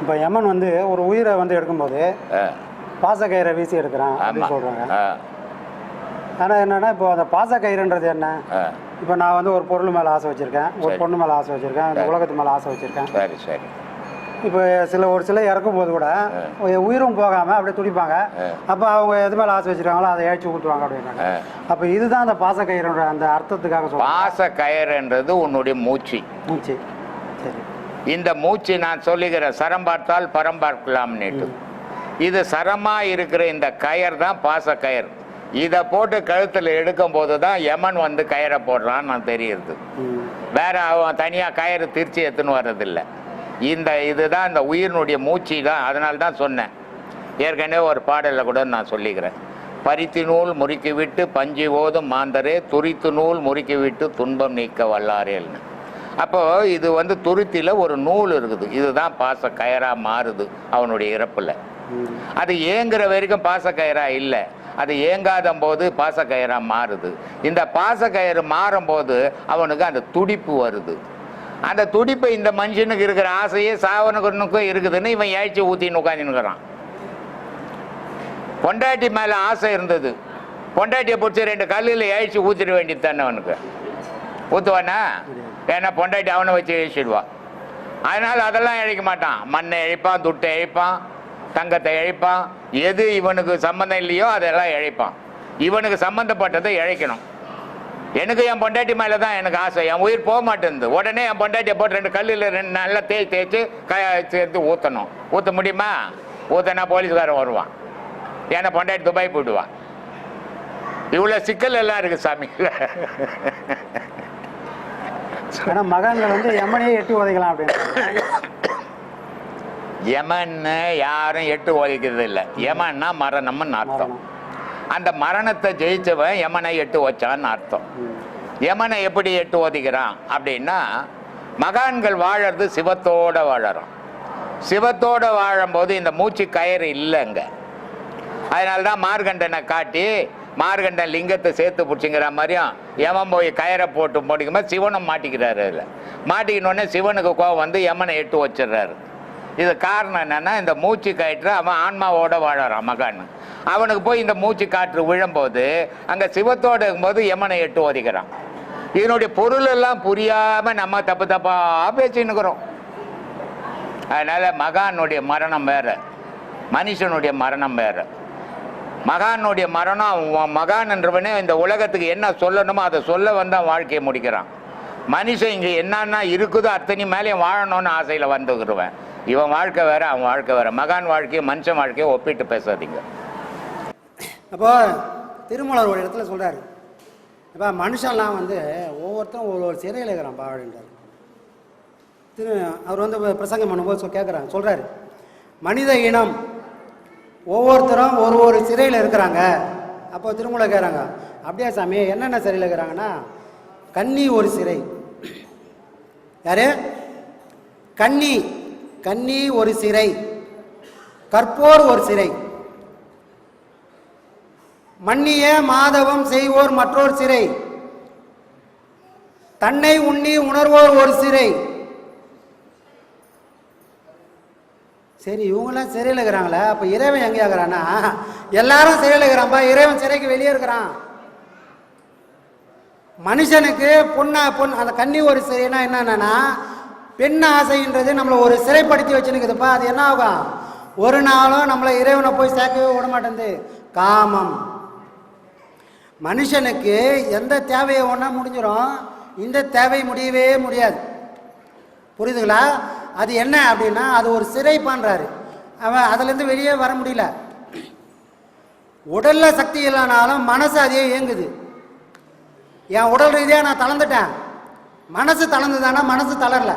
இப்போ யமன் வந்து ஒரு உயிரை வந்து எடுக்கும்போது பாசக்கயிறை வீசி எடுக்கிறான் அப்படின்னு சொல்கிறாங்க ஆனால் என்னன்னா இப்போ அந்த பாசக்கயிறுன்றது என்ன? இப்போ நான் வந்து ஒரு பொருள் மேலே ஆசை வச்சுருக்கேன். ஒரு. பொண்ணு மேலே ஆசை வச்சுருக்கேன். இந்த. உலகத்து மேலே ஆசை வச்சுருக்கேன். சரி சரி. இப்போ சில ஒரு சில இறக்கும் போது கூட உயிரும் போகாமல் அப்படியே துடிப்பாங்க. அப்போ அவங்க எது மேலே ஆசை வச்சுருக்காங்களோ அதை ஏழ்ச்சி ஊற்றுவாங்க அப்படின்னாங்க. அப்போ இதுதான் அந்த பாசக்கயிறுன்ற அந்த அர்த்தத்துக்காக சொல்கிறேன் பாச கயறுன்றது உன்னுடைய மூச்சு. மூச்சு. இந்த மூச்சு நான் சொல்லுகிற சரம் பார்த்தால் பரம் பார்க்கலாம்னுட்டு இது சரமா இருக்கிற இந்த கயர் தான் பாச கயர். இதை போட்டு கழுத்தில் எடுக்கும் போது தான் யமன் வந்து கயரை போடுறான்னு நான் தெரியுது. வேற அவன் தனியாக கயறு திருச்சி எடுத்துன்னு வர்றதில்லை. இந்த இதுதான் இந்த உயிரினுடைய மூச்சு தான். அதனால தான் சொன்னேன். ஏற்கனவே ஒரு பாடலில் கூட நான் சொல்லிக்கிறேன். பருத்தி நூல் முறுக்கி விட்டு பஞ்சு ஓதும் மாந்தரே துரித்து நூல் முறுக்கி விட்டு துன்பம் நீக்க வல்லாரேல்னு. அப்போ இது வந்து துருத்தியில் ஒரு நூல் இருக்குது. இதுதான் பாச கயரா மாறுது அவனுடைய இறப்புல. அது ஏங்குற வரைக்கும் பாசக்கயிறா இல்லை. அது ஏங்காத போது பாசக்கயிறா மாறுது. இந்த பாசக்கயிறு மாறும்போது அவனுக்கு அந்த துடிப்பு வருது. அந்த துடிப்பு இந்த மனுஷனுக்கு இருக்கிற ஆசையே சாவனுக்கும் இருக்குதுன்னு இவன் ஏழ்ச்சி ஊத்தின்னு உட்காந்துன்னுக்குறான் பொண்டாட்டி மேல ஆசை இருந்தது. பொண்டாட்டியை பிடிச்சி ரெண்டு கல்லில் ஏழ்ச்சி ஊத்திட வேண்டியது தானே அவனுக்கு. ஊத்துவானா? ஏன்னா பொண்டாட்டி அவனை வச்சு இழிச்சிடுவா அதனால் அதெல்லாம் இழைக்க மாட்டான். மண்ணை இழைப்பான் துட்டை இழைப்பான் தங்கத்தை இழைப்பான். எது இவனுக்கு சம்மந்தம் இல்லையோ அதெல்லாம் இழைப்பான். இவனுக்கு சம்மந்தப்பட்டதை இழைக்கணும். எனக்கு என் பொண்டாட்டி மேலே தான் எனக்கு ஆசை. என் உயிர் போக மாட்டேங்குது. உடனே என் பொண்டாட்டியை போட்டு ரெண்டு கல்லில் ரெண்டு நல்லா தேய்ச்சி தேய்ச்சி க சேர்த்து ஊற்றணும் ஊற்ற முடியுமா? ஊற்றினா போலீஸ்காரன் வருவான். ஏன்னா பொண்டாட்டி துபாய் போயிடுவான் இவ்வளோ சிக்கல் எல்லாம் இருக்குது சாமி. ஏன்னா மகான்கள் வந்து யமனையே எட்டி உதைக்கலாம் அப்படின்னு. யமன்னு யாரும் எட்டு ஒழிக்கிறது இல்லை. யமன்னா மரணம்னு அர்த்தம். அந்த மரணத்தை ஜெயிச்சவன் யமனை எட்டு வச்சான்னு அர்த்தம். யமனை எப்படி எட்டு ஒதிக்கிறான் அப்படின்னா மகான்கள் வாழறது சிவத்தோட வாழறோம். சிவத்தோட வாழும்போது இந்த மூச்சு கயிறு இல்லைங்க. அதனால தான் மார்கண்டனை காட்டி மார்கண்டன் லிங்கத்தை சேர்த்து பிடிச்சிங்கிற மாதிரியும் யமன் போய் கயிறை போட்டு போட்டிக்கும்போது சிவனும் மாட்டிக்கிறாரு அதில். மாட்டிக்கினோடனே சிவனுக்கு கோவம் வந்து யமனை எட்டு வச்சிடுறாரு. இது காரணம் என்னென்னா இந்த மூச்சு கயிற்று அவன் ஆன்மாவோட வாழறான் மகான். அவனுக்கு போய் இந்த மூச்சு காற்று விழும்போது அங்கே சிவத்தோட இருக்கும்போது யமனை எட்டு ஒதிக்கிறான். இதனுடைய பொருள் எல்லாம் புரியாமல் நம்ம தப்பு தப்பாக பேசின்னுக்கிறோம் அதனால் மகானுடைய மரணம் வேறு. மனுஷனுடைய மரணம் வேறு. மகானுடைய மரணம் மகான் என்றவனே இந்த உலகத்துக்கு என்ன சொல்லணுமோ அதை சொல்ல வந்தால் வாழ்க்கையை முடிக்கிறான். மனுஷன் இங்கே என்னென்ன இருக்குதோ அத்தனை மேலேயும் வாழணும்னு ஆசையில் வந்துக்கிடுவேன் இவன் வாழ்க்கை வேற அவன் வாழ்க்கை வேற. மகான் வாழ்க்கையை மனுஷன் வாழ்க்கையை ஒப்பிட்டு பேசாதீங்க. அப்போ திருமலர் ஒரு இடத்துல சொல்கிறாரு இப்போ மனுஷன்லாம் வந்து ஒவ்வொருத்தரும் ஒரு ஒரு சிறையில் இருக்கிறான் பாவடின்றார் திரு அவர் வந்து பிரசங்கம் பண்ணும்போது கேட்குறாங்க சொல்கிறாரு மனித இனம் ஒவ்வொருத்தரும் ஒரு ஒரு சிறையில் இருக்கிறாங்க. அப்போ திருமலை கேட்குறாங்க அப்படியா சாமி என்னென்ன சிறையில் இருக்கிறாங்கன்னா கன்னி ஒரு சிறை. யாரு? கன்னி கன்னி ஒரு சிறை. கற்போர் ஒரு சிறை. மன்னிய மாதவம் செய்வோர் மற்றொரு சிறை. தன்னை உண்ணி உணர்வோர் ஒரு சிறை. சரி இவங்களாம் சிறையில் இருக்கிறாங்களே அப்போ இறைவன் எங்கே இருக்கிறான்னா? எல்லாரும் சிறையில் இருக்கிறான்பா இறைவன் சிறைக்கு வெளியே இருக்கிறான். மனுஷனுக்கு பொண்ணா பொன் அந்த கன்னி ஒரு சிறைனா என்னென்னா பெண் ஆசைன்றது நம்மளை ஒரு சிறைப்படுத்தி வச்சுருக்குதுப்பா அது என்ன ஆகும்? ஒரு நாளும் நம்மளை இறைவனை போய் சேர்க்கவே விட மாட்டேங்குது காமம். மனுஷனுக்கு எந்த தேவையை ஒன்றா முடிஞ்சிடும் இந்த தேவை முடியவே முடியாது. புரியுதுங்களா? அது என்ன அப்படின்னா அது ஒரு சிறை பண்ணுறாரு அவன் அதுலேருந்து வெளியே வர முடியல. உடலில் சக்தி இல்லைனாலும் மனசு அதே இயங்குது. என் உடல் ரீதியாக நான் தளர்ந்துட்டேன். மனசு தளர்ந்துதானா? மனசு தளரல.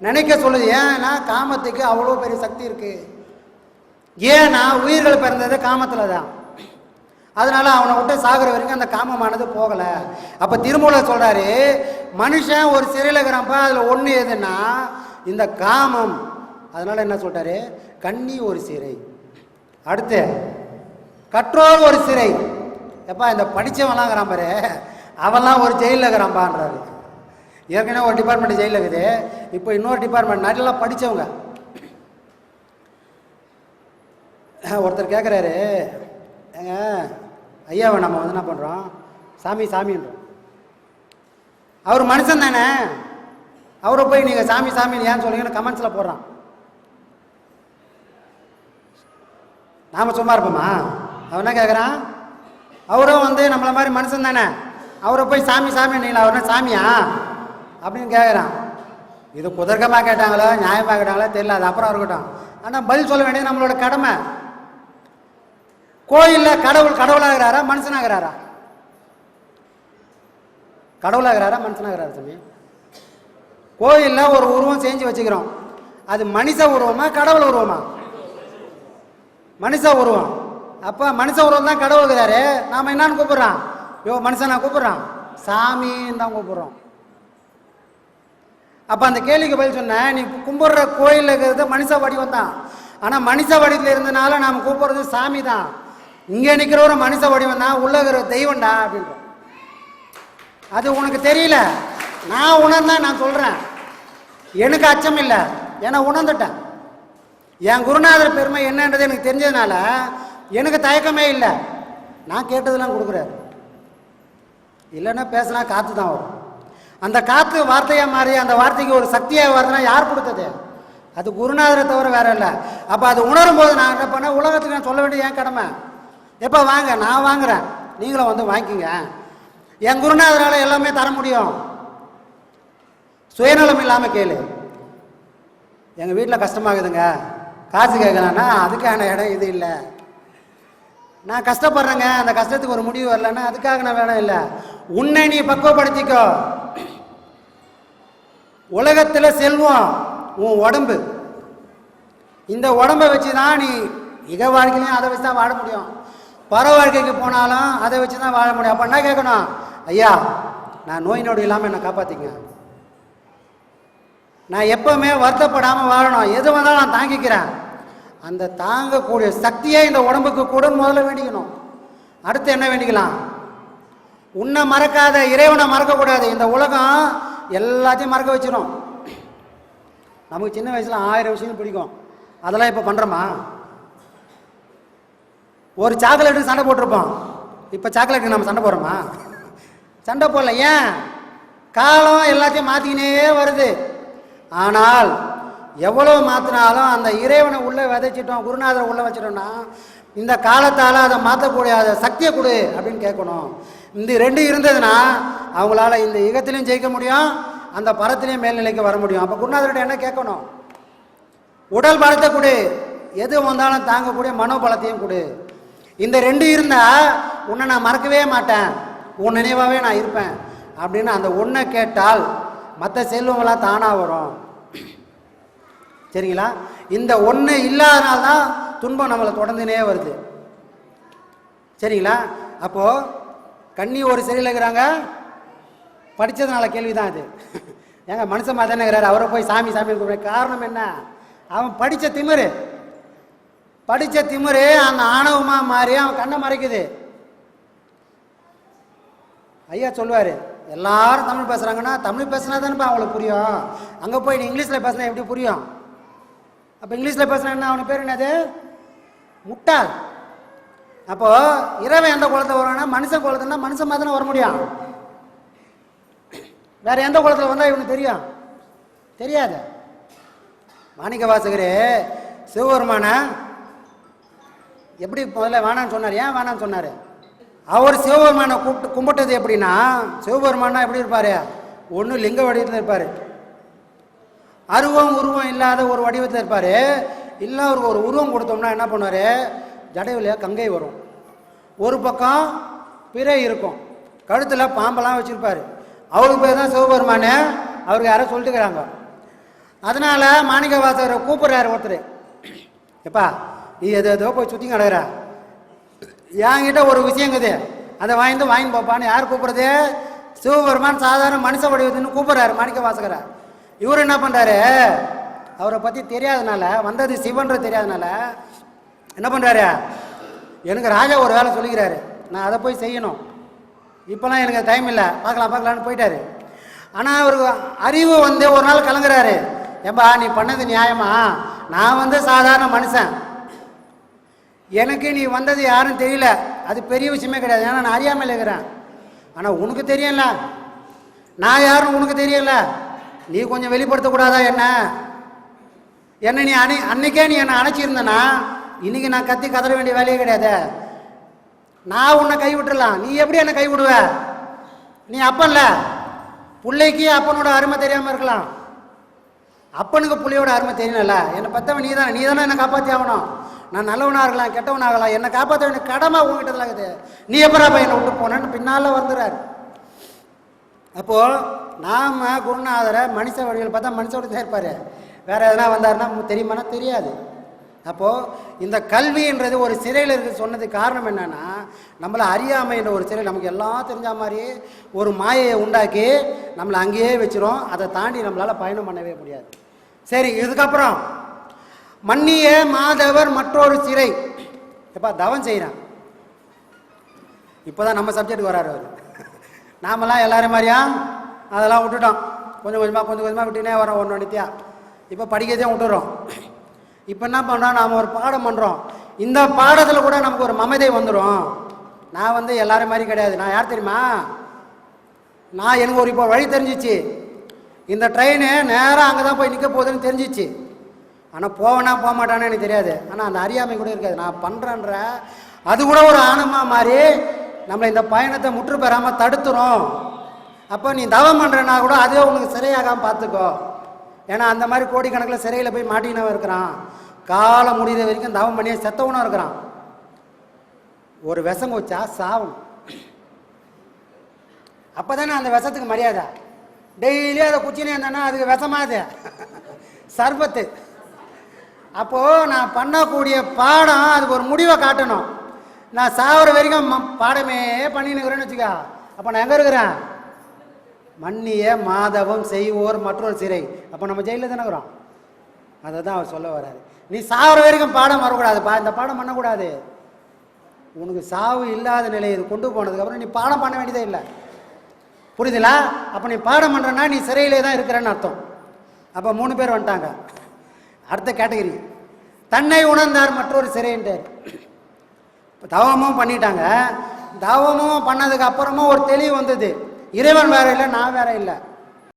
நினைக்க சொல்லுது ஏன்னா காமத்துக்கு அவ்வளோ பெரிய சக்தி இருக்குது ஏன்னா உயிர்கள் பிறந்தது காமத்தில் தான் அதனால அவனை விட்டு சாகுற வரைக்கும் அந்த காமமானது போகலை. அப்போ திருமூலர் சொல்கிறாரு மனுஷன் ஒரு சிறையில் இருக்கிறப்ப அதில் ஒன்று எதுன்னா இந்த காமம். அதனால என்ன சொல்கிறாரு கண்ணி ஒரு சிறை. அடுத்து கற்றோர் ஒரு சிறை. எப்பா இந்த படித்தவன்லாம் இருக்கிறான் பாரு அவன்லாம் ஒரு ஜெயிலில் இருக்கிறான்பான்றாரு ஏற்கனவே ஒரு டிபார்ட்மெண்ட் ஜெயிலில் இருக்குது. இப்போ இன்னொரு டிபார்ட்மெண்ட் நல்லா படித்தவங்க ஒருத்தர் கேட்குறாரு ஏங்க ஐயாவை நம்ம வந்து என்ன பண்ணுறோம் சாமி சாமின்றோம். அவர் மனுஷன் தானே? அவரை போய் நீங்கள் சாமி சாமி ஏன் சொல்லுங்கன்னு கமெண்ட்ஸில் போடுறான். நாம் சும்மா இருப்போமா? அவன் என்ன கேட்குறான் அவரும் வந்து நம்மளை மாதிரி மனுஷன் தானே? அவரை போய் சாமி சாமி நீங்களா அவர் என்ன சாமியா? அப்படின்னு கேட்குறான் இது குதர்க்கமாக கேட்டாங்களோ நியாயமாக கேட்டாங்களோ தெரியல அது அப்புறம் இருக்கட்டும். ஆனால் பதில் சொல்ல வேண்டியது நம்மளோட கடமை. கோயிலில் கடவுள் கடவுளாகிறாரா மனுஷனாகிறாரா? கடவுளாகிறாரா மனுஷனாகிறாரா சாமி? கோயிலில் ஒரு உருவம் செஞ்சு வச்சுக்கிறோம். அது மனித உருவமா கடவுள் உருவமா? மனுஷ உருவம். அப்போ மனுஷ உருவம் தான் கடவுள் இருக்கிறாரு. நாம் என்னன்னு கூப்பிட்றான் யோ மனுஷனா கூப்பிட்றான். சாமின்னு தான் கூப்பிட்றோம். அப்போ அந்த கேள்விக்கு பதில் சொன்னேன் நீ கும்பிட்ற கோயிலில் இருக்கிறது மனுஷ வடிவம் தான். ஆனால் மனுஷ வடிவத்தில் இருந்தனால நாம் கூப்பிட்றது சாமி தான். இங்கே நிற்கிற ஒரு மனுஷ வடிவம் தான் உள்ள இருக்கிற தெய்வம்டா அப்படின்றோம் அது உனக்கு தெரியல. நான் உணர்ந்தேன் நான் சொல்கிறேன் எனக்கு அச்சம் இல்லை. ஏன்னா உணர்ந்துட்டேன். என் குருநாதர் பெருமை என்னன்றது எனக்கு தெரிஞ்சதுனால எனக்கு தயக்கமே இல்லை. நான் கேட்டதெல்லாம் கொடுக்குறாரு. இல்லைன்னா பேசினா காற்று தான் வரும். அந்த காற்று வார்த்தையாக மாறி அந்த வார்த்தைக்கு ஒரு சக்தியாக வருதுன்னா யார் கொடுத்தது? அது குருநாதரை தவிர வேற இல்லை. அப்போ அது உணரும் போது நான் என்ன பண்ணேன்? உலகத்துக்கு நான் சொல்ல வேண்டிய என் கடமை. எப்போ வாங்க நான் வாங்குறேன். நீங்களும் வந்து வாங்கிக்கங்க என் குருநாதரால் எல்லாமே தர முடியும். சுயநலம் இல்லாமல் கேளு. எங்கள் வீட்டில் கஷ்டமாகுதுங்க. காசு கேட்கலான்னா அதுக்கான இடம் இது இல்லை. நான் கஷ்டப்படுறேங்க. அந்த கஷ்டத்துக்கு ஒரு முடிவு வரலன்னா அதுக்காக நான் வேணும் இல்லை. உன்னை நீ பக்குவப்படுத்திக்கோ. உலகத்தில் செல்வம் உன் உடம்பு. இந்த உடம்பை வச்சு தான் நீ இக வாழ்க்கையிலையும் அதை வச்சு தான் வாழ முடியும். பற வாழ்க்கைக்கு போனாலும் அதை வச்சு தான் வாழ முடியும். அப்போ என்ன கேட்கணும்? ஐயா நான் நோய் நொடி இல்லாமல் என்னை காப்பாற்றிங்க நான் எப்போவுமே வருத்தப்படாமல் வாழணும். எது வந்தாலும் நான் தாங்கிக்கிறேன். அந்த தாங்கக்கூடிய சக்தியே இந்த உடம்புக்கு கூட முதல்ல வேண்டிக்கணும். அடுத்து என்ன வேண்டிக்கலாம்? உன்னை மறக்காத இறைவனை மறக்கக்கூடாது. இந்த உலகம் எல்லாத்தையும் மறக்க வச்சிடும் நமக்கு சின்ன வயசில் ஆயிரம் விஷயம் பிடிக்கும். அதெல்லாம் இப்போ பண்ணுறோமா ஒரு சாக்லேட்டு சண்டை போட்டிருப்போம். இப்போ சாக்லேட்டுக்கு நம்ம சண்டை போடுறோமா? சண்டை போடல ஏன்? காலம் எல்லாத்தையும் மாற்றிக்கினே வருது. ஆனால் எவ்வளோ மாற்றினாலும் அந்த இறைவனை உள்ளே விதைச்சிட்டோம் குருநாதரை உள்ளே வச்சிட்டோம்னா இந்த காலத்தால் அதை மாற்றக்கூடிய அதை சக்தியை கொடு அப்படின்னு கேட்கணும். இந்த ரெண்டு இருந்ததுன்னா அவங்களால இந்த யுகத்திலையும் ஜெயிக்க முடியும் அந்த பரத்திலையும் மேல்நிலைக்கு வர முடியும். அப்போ குருநாதர்கிட்ட என்ன கேட்கணும்? உடல் பலத்தை கொடு. எது வந்தாலும் தாங்கக்கூடிய மனோபலத்தையும் கொடு. இந்த ரெண்டு இருந்தால் உன்னை நான் மறக்கவே மாட்டேன். உன் நினைவாகவே நான் இருப்பேன். அப்படின்னு அந்த ஒன்றை கேட்டால் மற்ற செல்வங்களாம் தானாக வரும். சரிங்களா? இந்த ஒன்று இல்லாதனால தான் துன்பம் நம்மளை தொடர்ந்துனே வருது. சரிங்களா? அப்போது கண்ணி ஒரு சரியில் இருக்கிறாங்க. படித்ததுனால கேள்வி தான் அது. ஏங்க மனுஷன் மாதிரி தானே இருக்கிறாரு. அவரை போய் சாமி சாமி காரணம் என்ன? அவன் படித்த திமிரு. படித்த திமுரு அந்த ஆணவமாக மாறி அவன் கண்ணை மறைக்குது. ஐயா சொல்லுவார் எல்லாரும் தமிழ் பேசுகிறாங்கன்னா தமிழ் பேசினா தானேப்பா அவங்களுக்கு புரியும். அங்கே போய் நீ இங்கிலீஷில் பேசினா எப்படி புரியும்? அப்போ இங்கிலீஷில் பேசுனா என்ன அவனுக்கு பேர் என்னது? முட்டாள். அப்போது இரவன் எந்த குளத்தில் வருவானா மனுஷன் குளத்துனா மனுஷன் மாதிரி வர முடியும். வேற எந்த குளத்தில் வந்தால் இவனுக்கு தெரியும்? தெரியாது. மாணிக்க வாசகரே சிவபெருமான எப்படி முதல்ல வேணான்னு சொன்னார்? ஏன் வேணான்னு சொன்னார்? அவர் சிவபெருமானை கூப்பிட்டு கும்பிட்டது எப்படின்னா சிவபெருமானா எப்படி இருப்பார்? ஒன்று லிங்க வடிவத்தில் இருப்பார். அருவம் உருவம் இல்லாத ஒரு வடிவத்தில் இருப்பார். இல்லை அவருக்கு ஒரு உருவம் கொடுத்தோம்னா என்ன பண்ணுவார்? ஜடைவில் கங்கை வரும். ஒரு பக்கம் பிறை இருக்கும். கழுத்தில் பாம்பெல்லாம் வச்சுருப்பார். அவருக்கு பேர் தான் சிவபெருமானு அவருக்கு யாரோ சொல்லிட்டுக்கிறாங்க அதனால் மாணிக்க வாசகரை கூப்பிட்றாரு ஒருத்தர். எப்பா நீ எதோ ஏதோ போய் சுற்றி கிடக்குற. என்கிட்ட ஒரு விஷயங்குது அதை வாங்கிட்டு வாங்கி பார்ப்பான்னு யார் கூப்பிடுறது? சிவபெருமான் சாதாரண மனுஷ வடிவத்துன்னு கூப்பிட்றாரு மாணிக்க வாசகரை. இவர் என்ன பண்ணுறாரு அவரை பற்றி தெரியாதனால வந்தது சிவன்றது தெரியாதனால என்ன பண்ணுறாரு எனக்கு ராஜா ஒரு வேலை சொல்லிக்கிறாரு. நான் அதை போய் செய்யணும். இப்போலாம் எனக்கு டைம் இல்லை. பார்க்கலாம் பார்க்கலான்னு போயிட்டாரு. ஆனால் அவருக்கு அறிவு வந்து ஒரு நாள் கலங்குறாரு. ஏம்பா நீ பண்ணது நியாயமா? நான் வந்து சாதாரண மனுஷன். எனக்கு நீ வந்தது யாரும் தெரியல. அது பெரிய விஷயமே கிடையாது. ஏன்னா நான் அறியாமல் இருக்கிறேன். ஆனால் உனக்கு தெரியல நான் யாரும் உனக்கு தெரியல. நீ கொஞ்சம் வெளிப்படுத்தக்கூடாதா என்ன? என்ன நீ அணை அன்னைக்கே நீ என்னை அணைச்சிருந்தனா இன்றைக்கி நான் கத்தி கதற வேண்டிய வேலையே கிடையாது. நான் உன்னை கைவிட்டுடலாம் நீ எப்படி என்னை கை விடுவ நீ அப்பன்ல. பிள்ளைக்கு அப்பனோட அருமை தெரியாமல் இருக்கலாம். அப்பனுக்கு பிள்ளையோட அருமை தெரியல என்னை பார்த்தவன் நீ தானே நீ தானே என்னை காப்பாற்றி ஆகணும். நான் நல்லவனாக இருக்கலாம் கெட்டவனாகலாம் என்னை காப்பாற்ற வேண்டிய கடமை உங்ககிட்ட இருக்குது. நீ எப்பரா பையனை விட்டு போனேன்னு பின்னால் வந்துடுறாரு. அப்போது நாம் குருநாதரை மனுஷ வடிவில் பார்த்தா மனுஷ வடிவில் தான் இருப்பார். வேறு எதனா வந்தாருன்னா உங்களுக்கு தெரியுமானா தெரியாது. அப்போது இந்த கல்வின்றது ஒரு சிறையில் இருக்க சொன்னதுக்கு காரணம் என்னென்னா நம்மளை அறியாமைன்ற ஒரு சிறை நமக்கு எல்லாம் தெரிஞ்ச மாதிரி ஒரு மாயையை உண்டாக்கி நம்மளை அங்கேயே வச்சிரும். அதை தாண்டி நம்மளால் பயணம் பண்ணவே முடியாது. சரி இதுக்கப்புறம் மன்னிய மாதவர் மற்றொரு சிறை. எப்பா தவம் செய்கிறான் இப்போதான் நம்ம சப்ஜெக்ட் வராரு அவர். நாமெல்லாம் எல்லாரும் மாதிரியா? அதெல்லாம் விட்டுட்டோம். கொஞ்சம் கொஞ்சமாக கொஞ்சம் கொஞ்சமாக விட்டுனே வரோம் ஒன்று நித்தியா இப்போ படிக்கிறதே விட்டுறோம். இப்போ என்ன பண்ணுறோம் நாம் ஒரு பாடம் பண்ணுறோம் இந்த பாடத்தில் கூட நமக்கு ஒரு மமதை வந்துடும் நான் வந்து எல்லாரும் மாதிரி கிடையாது. நான் யார் தெரியுமா? நான் எனக்கு ஒரு இப்போ வழி தெரிஞ்சிச்சு. இந்த ட்ரெயின் நேராக அங்கே தான் போய் நிற்க போகுதுன்னு தெரிஞ்சிச்சு. ஆனால் போவனா போக மாட்டானே எனக்கு தெரியாது. ஆனால் அந்த அறியாமை கூட இருக்காது. நான் பண்ணுறேன்ற அது கூட ஒரு ஆணுமா மாதிரி நம்மளை இந்த பயணத்தை முற்று பெறாமல் தடுத்துரும். அப்போ நீ தவம் பண்ணுறனா கூட அதுவே உனக்கு சிறையாகாமல் பார்த்துக்கோ ஏன்னா அந்த மாதிரி கோடிக்கணக்கில் சிறையில் போய் மாட்டினவன் இருக்கிறான். காலம் முடிகிற வரைக்கும் தவம் பண்ணியே செத்தவனும் இருக்கிறான். ஒரு விஷம் வச்சா சாவும் அப்போ தானே அந்த விஷத்துக்கு மரியாதை. டெய்லி அதை குச்சினே இருந்தானா அதுக்கு விஷமாது. சர்பத்து. அப்போது நான் பண்ணக்கூடிய பாடம் அதுக்கு ஒரு முடிவை காட்டணும். நான் சாவர வரைக்கும் ம- பாடமே பண்ணினுக்கிறேன்னு வச்சுக்கா. அப்போ நான் எங்கே இருக்கிறேன்? மன்னிய மாதவம் செய்வோர் மற்றொரு சிறை. அப்போ நம்ம ஜெயிலில் தானே இருக்கிறோம். அதை தான் அவர் சொல்ல வராது நீ சாவர வரைக்கும் பாடம் வரக்கூடாதுப்பா இந்த பாடம் பண்ணக்கூடாது. உனக்கு சாவு இல்லாத நிலையை இது கொண்டு போனதுக்கப்புறம் நீ பாடம் பண்ண வேண்டியதே இல்லை. புரியுதுங்களா அப்போ நீ பாடம் பண்ணுறன்னா நீ சிறையிலே தான் இருக்கிறேன்னு அர்த்தம். அப்போ மூணு பேர் வந்துட்டாங்க. அடுத்த கேட்டகரி. தன்னை உணர்ந்தார் மற்றொரு சிறைன்றார் இப்போ தவமும் பண்ணிட்டாங்க. தவமும் பண்ணதுக்கு அப்புறமும் ஒரு தெளிவு வந்தது. இறைவன் வேற இல்லை நான் வேற இல்லை.